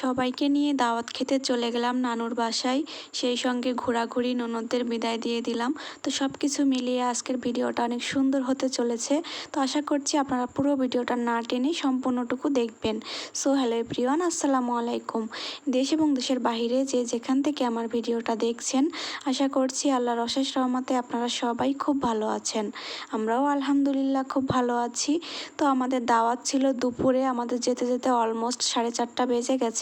সবাইকে নিয়ে দাওয়াত খেতে চলে গেলাম নানুর বাসায়। সেই সঙ্গে ঘোরাঘুরি ননদদের বিদায় দিয়ে দিলাম। তো সব কিছু মিলিয়ে আজকের ভিডিওটা অনেক সুন্দর হতে চলেছে। তো আশা করছি আপনারা পুরো ভিডিওটা না টেনে সম্পূর্ণটুকু দেখবেন। সো হ্যালো প্রিয়ান আসসালামু আলাইকুম। দেশ এবং দেশের বাহিরে যে যেখান থেকে আমার ভিডিওটা দেখছেন, আশা করছি আল্লাহর অশেষ রহমতে আপনারা সবাই খুব ভালো আছেন। আমরাও আলহামদুলিল্লাহ খুব ভালো আছি। তো আমাদের দাওয়াত ছিল দুপুরে আমাদের যেতে যেতে অলমোস্ট সাড়ে চারটা বেজে গেছে।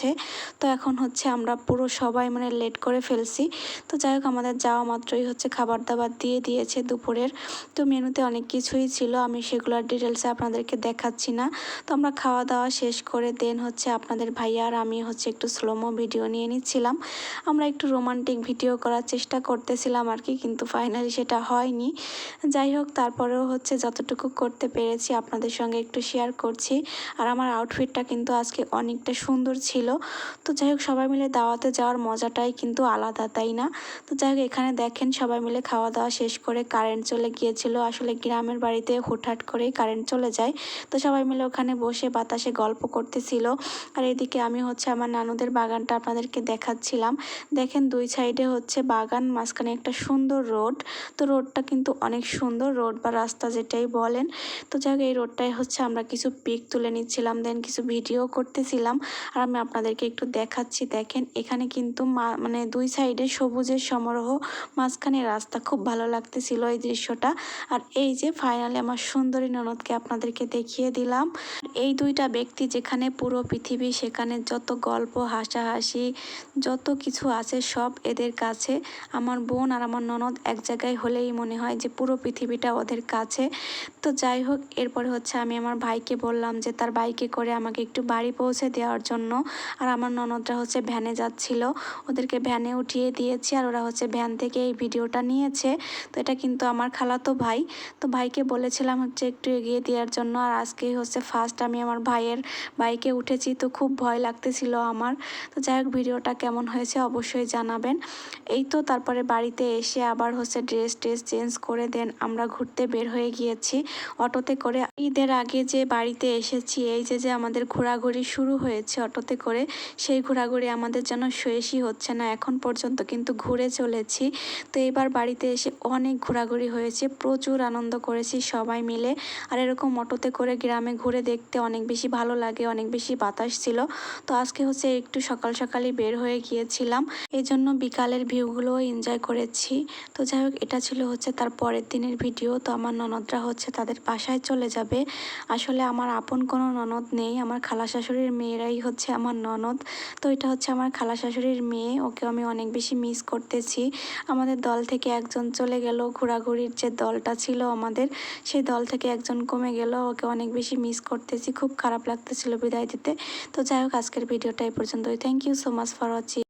তো এখন হচ্ছে আমরা পুরো সবাই মানে লেট করে ফেলছি। তো যাই হোক, আমাদের যাওয়া মাত্রই হচ্ছে খাবার দাবার দিয়ে দিয়েছে দুপুরের। তো মেনুতে অনেক কিছুই ছিল, আমি সেগুলোর ডিটেলসে আপনাদেরকে দেখাচ্ছি না। তো আমরা খাওয়া দাওয়া শেষ করে দেন হচ্ছে আপনাদের ভাইয়া আর আমি হচ্ছে একটু স্লোমো ভিডিও নিয়ে নিচ্ছিলাম। আমরা একটু রোমান্টিক ভিডিও করার চেষ্টা করতেছিলাম আর কি, কিন্তু ফাইনালি সেটা হয়নি। যাই হোক, তারপরেও হচ্ছে যতটুকু করতে পেরেছি আপনাদের সঙ্গে একটু শেয়ার করছি। আর আমার আউটফিটটা কিন্তু আজকে অনেকটা সুন্দর ছিল। তো যাই হোক, সবাই মিলে দাওয়াতে যাওয়ার মজাটাই কিন্তু আলাদা, তাই না? তো যাই হোক, এখানে দেখেন সবাই মিলে খাওয়া দাওয়া শেষ করে কারেন্ট চলে গিয়েছিল। আসলে গ্রামের বাড়িতে হুটহাট করেই কারেন্ট চলে যায়। তো সবাই মিলে ওখানে বসে বাতাসে গল্প করতেছিল। আর এদিকে আমি হচ্ছে আমার নানুদের বাগানটা আপনাদেরকে দেখাচ্ছিলাম। দেখেন দুই সাইডে হচ্ছে বাগান, মাঝখানে একটা সুন্দর রোড। তো রোডটা কিন্তু অনেক সুন্দর, রোড বা রাস্তা যেটাই বলেন। তো যাই হোক, এই রোডটাই হচ্ছে আমরা কিছু পিক তুলে নিচ্ছিলাম দেন কিছু ভিডিও করতেছিলাম। আর আমি আপনাদেরকে একটু দেখাচ্ছি। দেখেন, এখানে কিন্তু মানে দুই সাইডে সবুজের সমারোহ, মাঝখানে রাস্তা। খুব ভালো লাগতেছিল এই দৃশ্যটা। আর এই যে ফাইনালি আমার সুন্দরী ননদকে আপনাদেরকে দেখিয়ে দিলাম। এই দুইটা ব্যক্তি যেখানে পুরো পৃথিবী, সেখানে যত গল্প, হাসাহাসি, যত কিছু আছে সব এদের কাছে। আমার বোন আর আমার ননদ এক জায়গায় হলেই মনে হয় যে পুরো পৃথিবীটা ওদের কাছে। তো যাই হোক, এরপরে হচ্ছে আমি আমার ভাইকে বললাম যে, তার বাইকে করে আমাকে একটু বাড়ি পৌঁছে দেওয়ার জন্য আর আমার ননদরা হচ্ছে ভ্যানে যাচ্ছিল। ওদেরকে ভ্যানে উঠিয়ে দিয়েছি আর ওরা হচ্ছে ভ্যান থেকে এই ভিডিওটা নিয়েছে। তো এটা কিন্তু আমার খালাতো ভাই। তো ভাইকে বলেছিলাম হচ্ছে একটু এগিয়ে দেওয়ার জন্য আর আজকেই হচ্ছে ফার্স্ট আমি আমার ভাইয়ের বাইকে উঠেছি। তো খুব ভয় লাগতেছিল আমার। তো যাই হোক, ভিডিওটা কেমন হয়েছে অবশ্যই জানাবেন। এই তো তারপরে বাড়িতে এসে আবার হচ্ছে ড্রেস ট্রেস চেঞ্জ করে দেন। আমরা ঘুরতে বের হয়ে গিয়েছি অটোতে করে। ঈদের আগে যে বাড়িতে এসেছি, এই যে যে আমাদের ঘোরাঘুরি শুরু হয়েছে অটোতে করে, সেই ঘোরাঘুরি আমাদের যেন শেষই হচ্ছে না। এখন পর্যন্ত কিন্তু ঘুরে চলেছি। তো এবার বাড়িতে এসে অনেক ঘোরাঘুরি হয়েছে, প্রচুর আনন্দ করেছি সবাই মিলে। আর এরকম অটোতে করে গ্রামে ঘুরে দেখতে অনেক বেশি ভালো লাগে, অনেক বেশি বাতাস ছিল। তো আজকে হচ্ছে একটু সকাল সকালই বের হয়ে গিয়েছিলাম। এই জন্য বিকালের ভিউগুলোও এনজয় করেছি। তো যাই হোক, এটা ছিল হচ্ছে তার পরের দিনের ভিডিও। তো আমার ননদরা হচ্ছে তাদের বাসায় চলে যাবে। আসলে আমার আপন কোনো ননদ নেই, আমার খালা শাশুড়ির মেয়েরাই হচ্ছে আমার ননদ। তো এটা হচ্ছে আমার খালা শাশুড়ির মেয়ে, ওকে আমি অনেক বেশি মিস করতেছি। আমাদের দল থেকে একজন চলে গেল, ঘোরাঘুরির যে দলটা ছিল আমাদের, সেই দল থেকে একজন কমে গেল, ওকে অনেক বেশি মিস করতেছি, খুব খারাপ লাগতেছিল বিদায় দিতে। তো যাই হোক, আজকের ভিডিওটা এই পর্যন্তই। Thank you so much for watching